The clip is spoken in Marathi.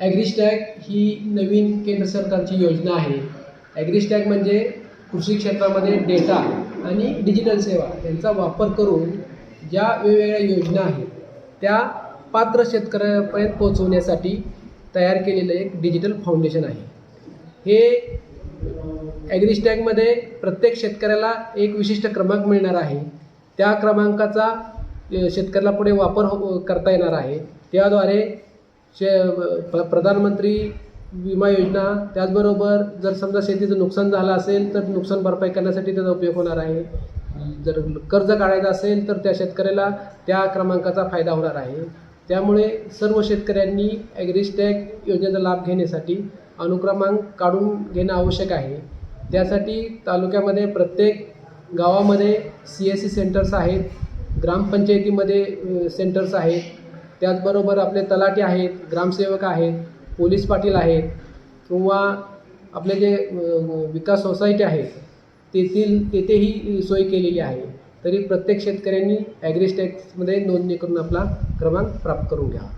ॲग्रिस्टॅग ही नवीन केंद्र सरकारची योजना आहे. ॲग्रिस्टॅग म्हणजे कृषी क्षेत्रामध्ये डेटा आणि डिजिटल सेवा यांचा वापर करून ज्या वेगवेगळ्या योजना आहेत त्या पात्र शेतकऱ्यापर्यंत पोहोचवण्यासाठी तयार केलेलं एक डिजिटल फाउंडेशन आहे. हे ॲग्रिस्टॅगमध्ये प्रत्येक शेतकऱ्याला एक विशिष्ट क्रमांक मिळणार आहे. त्या क्रमांकाचा शेतकऱ्याला पुढे वापर हो करता येणार आहे. त्याद्वारे शे प प्रधानमंत्री विमा योजना त्याचबरोबर जर समजा शेतीचं नुकसान झालं असेल तर नुकसान भरपाई करण्यासाठी त्याचा उपयोग होणार आहे. जर कर्ज काढायचं असेल तर त्या शेतकऱ्याला त्या क्रमांकाचा फायदा होणार आहे. त्यामुळे सर्व शेतकऱ्यांनी ॲग्रिस्टॅग योजनेचा लाभ घेण्यासाठी अनुक्रमांक काढून घेणं आवश्यक आहे. त्यासाठी तालुक्यामध्ये प्रत्येक गावामध्ये सी एस सी सेंटर्स आहेत ग्रामपंचायतीमध्ये सेंटर्स आहेत त्याचबरोबर आपले तलाठी आहेत ग्रामसेवक आहेत पोलीस पाटील आहेत किंवा आपले जे विकास सोसायटी आहेत तेथील तेथेही सोय केलेली आहे. तरी प्रत्येक शेतकऱ्यांनी ॲग्रिस्टॅक्समध्ये नोंदणी करून आपला क्रमांक प्राप्त करून घ्यावा